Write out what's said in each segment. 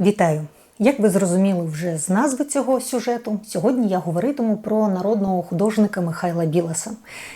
Вітаю! Як ви зрозуміли вже з назви цього сюжету, сьогодні я говоритиму про народного художника Михайла Біласа.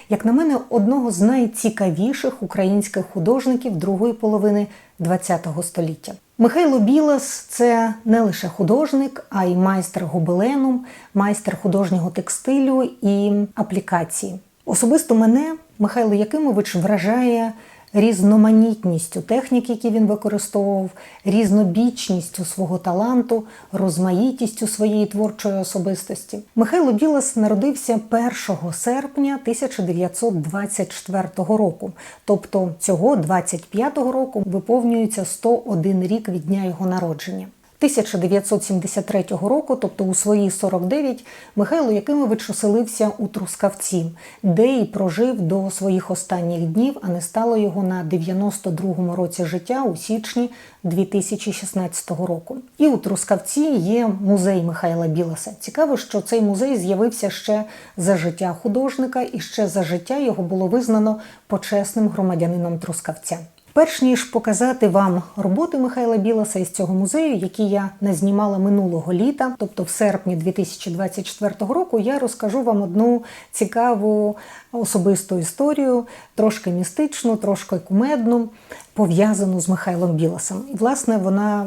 Як на мене, одного з найцікавіших українських художників другої половини ХХ століття. Михайло Білас це не лише художник, а й майстер гобелену, майстер художнього текстилю і аплікації. Особисто мене Михайло Якимович вражає різноманітністю технік, які він використовував, різнобічністю свого таланту, розмаїтістю своєї творчої особистості. Михайло Білас народився 1 серпня 1924 року, тобто цього 25-го року виповнюється 101 рік від дня його народження. 1973 року, тобто у свої 49, Михайло Якимович оселився у Трускавці, де і прожив до своїх останніх днів, а не стало його на 92-му році життя у січні 2016 року. І у Трускавці є музей Михайла Біласа. Цікаво, що цей музей з'явився ще за життя художника, і ще за життя його було визнано почесним громадянином Трускавця. Перш ніж показати вам роботи Михайла Біласа із цього музею, які я назнімала минулого літа, тобто в серпні 2024 року, я розкажу вам одну цікаву особисту історію, трошки містичну, трошки кумедну, пов'язану з Михайлом Біласом. І, власне, вона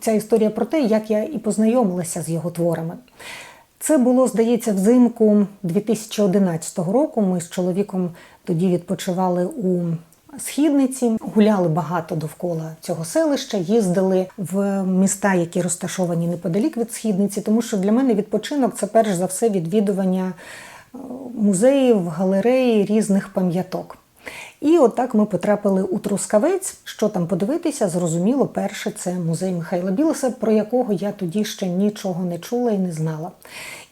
ця історія про те, як я і познайомилася з його творами. Це було, здається, взимку 2011 року. Ми з чоловіком тоді відпочивали у східниці, гуляли багато довкола цього селища, їздили в міста, які розташовані неподалік від східниці, тому що для мене відпочинок це перш за все відвідування е, музеїв, галереї, різних пам'яток. І отак ми потрапили у Трускавець. Що там подивитися, зрозуміло, перше це музей Михайла Білоса, про якого я тоді ще нічого не чула і не знала.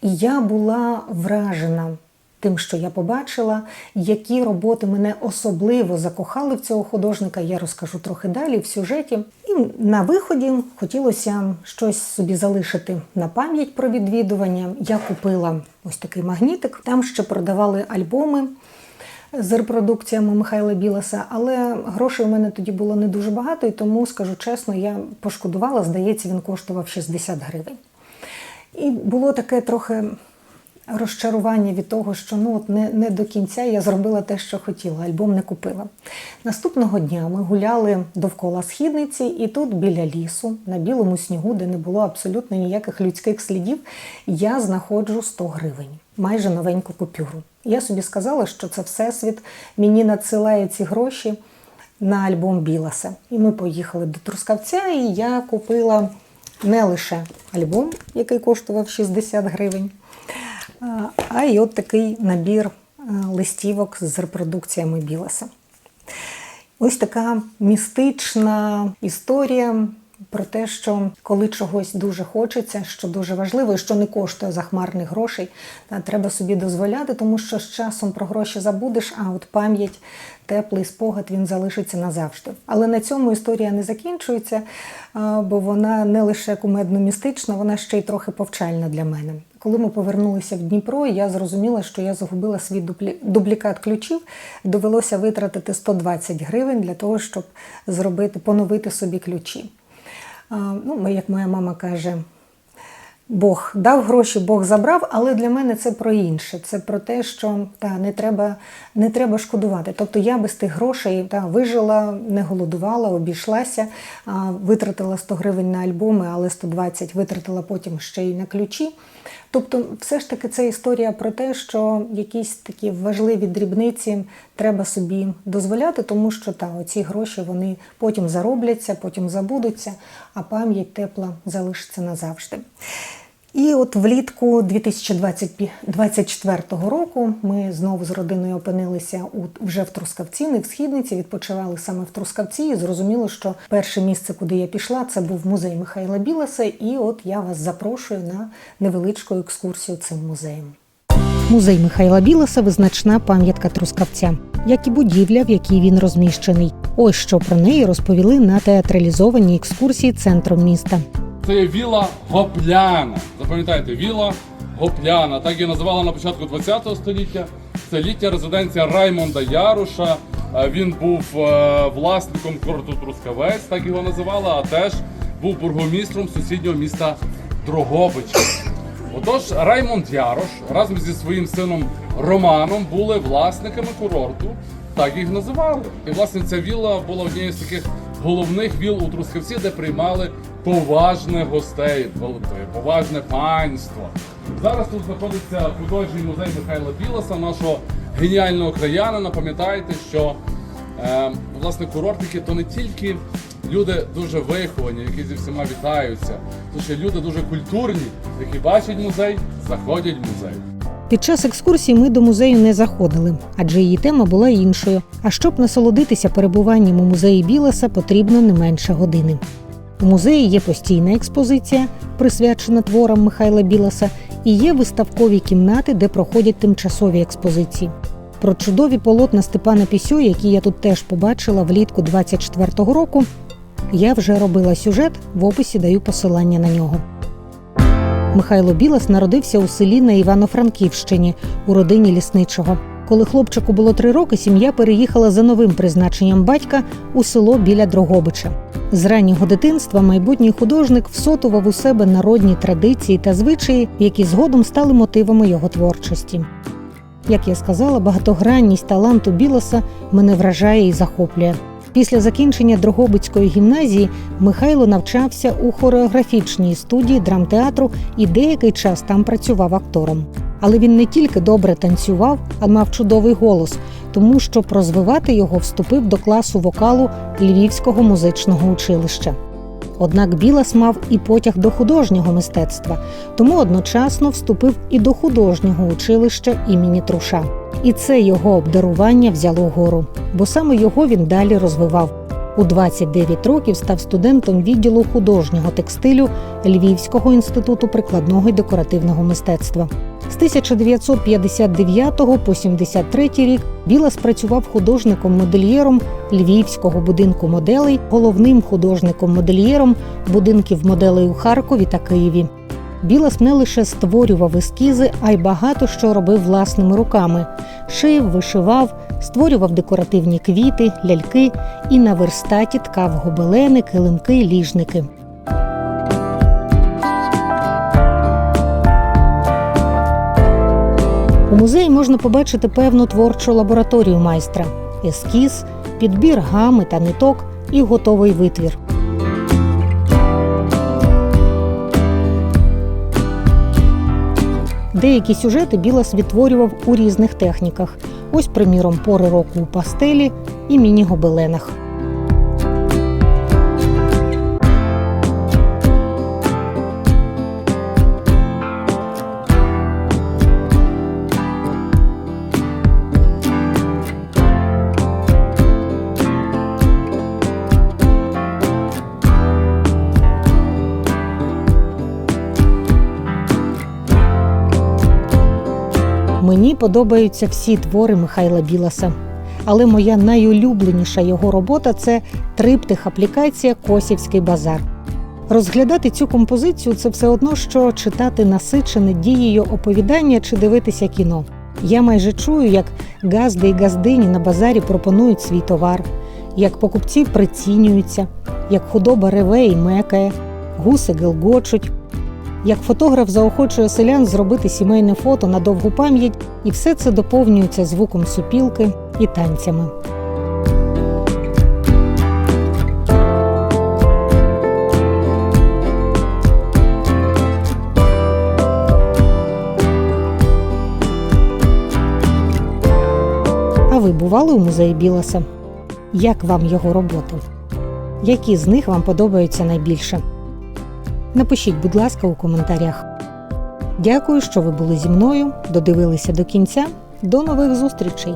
І я була вражена тим, що я побачила, які роботи мене особливо закохали в цього художника, я розкажу трохи далі в сюжеті. І на виході хотілося щось собі залишити на пам'ять про відвідування. Я купила ось такий магнітик. Там ще продавали альбоми. З репродукціями Михайла Біласа, але грошей у мене тоді було не дуже багато, і тому, скажу чесно, я пошкодувала, здається, він коштував 60 гривень. І було таке трохи розчарування від того, що ну от не, не до кінця я зробила те, що хотіла, альбом не купила. Наступного дня ми гуляли довкола східниці, і тут біля лісу, на білому снігу, де не було абсолютно ніяких людських слідів, я знаходжу 100 гривень, майже новеньку купюру. Я собі сказала, що це всесвіт мені надсилає ці гроші на альбом Біласа. І ми поїхали до Трускавця, і я купила не лише альбом, який коштував 60 гривень. А й от такий набір листівок з репродукціями Біласа. Ось така містична історія про те, що коли чогось дуже хочеться, що дуже важливо, і що не коштує захмарних грошей, та треба собі дозволяти, тому що з часом про гроші забудеш, а от пам'ять, теплий спогад він залишиться назавжди. Але на цьому історія не закінчується, бо вона не лише кумедно-містична, вона ще й трохи повчальна для мене. Коли ми повернулися в Дніпро, я зрозуміла, що я загубила свій дублікат ключів. Довелося витратити 120 гривень для того, щоб зробити, поновити собі ключі. Ну, Як моя мама каже, Бог дав гроші, Бог забрав, але для мене це про інше. Це про те, що та, не треба не треба шкодувати. Тобто я без тих грошей та, вижила, не голодувала, обійшлася, витратила 100 гривень на альбоми, але 120 витратила потім ще й на ключі. Тобто, все ж таки, це історія про те, що якісь такі важливі дрібниці треба собі дозволяти, тому що та, оці гроші вони потім заробляться, потім забудуться, а пам'ять тепла залишиться назавжди. І от влітку 2024 року ми знову з родиною опинилися у вже в Трускавці, не в східниці, відпочивали саме в Трускавці. І зрозуміло, що перше місце, куди я пішла, це був музей Михайла Біласа. І от я вас запрошую на невеличку екскурсію цим музеєм. Музей Михайла Біласа визначна пам'ятка Трускавця, як і будівля, в якій він розміщений. Ось що про неї розповіли на театралізованій екскурсії центром міста. Це є віла Гопляна. Запам'ятайте, віла Гопляна. Так її називали на початку ХХ століття. Це літня резиденція Раймонда Яруша. Він був е, власником курорту Трускавець, так його називали, а теж був бургомістром сусіднього міста Дрогобича. Отож, Раймонд Ярош разом зі своїм сином Романом були власниками курорту, так їх називали. І власне ця вілла була однією з таких головних віл у Трускавці, де приймали поважних гостей, поважне панство. Зараз тут знаходиться художній музей Михайла Білоса, нашого геніального краянина. Пам'ятайте, що е, власне курортники то не тільки люди дуже виховані, які зі всіма вітаються, то ще люди дуже культурні, які бачать музей, заходять в музей. Під час екскурсії ми до музею не заходили, адже її тема була іншою. А щоб насолодитися перебуванням у музеї Білеса, потрібно не менше години. У музеї є постійна експозиція, присвячена творам Михайла Білеса, і є виставкові кімнати, де проходять тимчасові експозиції. Про чудові полотна Степана Пісю, які я тут теж побачила влітку 24-го року, я вже робила сюжет, в описі даю посилання на нього. Михайло Білас народився у селі на Івано-Франківщині у родині лісничого. Коли хлопчику було три роки, сім'я переїхала за новим призначенням батька у село біля Дрогобича. З раннього дитинства майбутній художник всотував у себе народні традиції та звичаї, які згодом стали мотивами його творчості. Як я сказала, багатогранність таланту Білоса мене вражає і захоплює. Після закінчення Дрогобицької гімназії Михайло навчався у хореографічній студії драмтеатру і деякий час там працював актором. Але він не тільки добре танцював, а мав чудовий голос, тому щоб розвивати його вступив до класу вокалу Львівського музичного училища. Однак Білас мав і потяг до художнього мистецтва, тому одночасно вступив і до художнього училища імені Труша. І це його обдарування взяло гору, бо саме його він далі розвивав. У 29 років став студентом відділу художнього текстилю Львівського інституту прикладного і декоративного мистецтва. З 1959 по 73 рік Білас працював художником-модельєром Львівського будинку моделей, головним художником-модельєром будинків моделей у Харкові та Києві. Білас не лише створював ескізи, а й багато що робив власними руками: шив, вишивав, створював декоративні квіти, ляльки і на верстаті ткав гобелени, килимки, ліжники. У музеї можна побачити певну творчу лабораторію майстра: ескіз, підбір гами та ниток і готовий витвір. Деякі сюжети Білас відтворював у різних техніках. Ось, приміром, пори року у пастелі і міні-гобеленах. Подобаються всі твори Михайла Біласа. Але моя найулюбленіша його робота це триптих аплікація Косівський базар. Розглядати цю композицію це все одно, що читати насичене дією оповідання чи дивитися кіно. Я майже чую, як газди і газдині на базарі пропонують свій товар, як покупці прицінюються, як худоба реве і мекає, гуси гелгочуть, як фотограф заохочує селян зробити сімейне фото на довгу пам'ять, і все це доповнюється звуком супілки і танцями. А ви бували у музеї Біласа? Як вам його роботи? Які з них вам подобаються найбільше? Напишіть, будь ласка, у коментарях. Дякую, що ви були зі мною, додивилися до кінця. До нових зустрічей!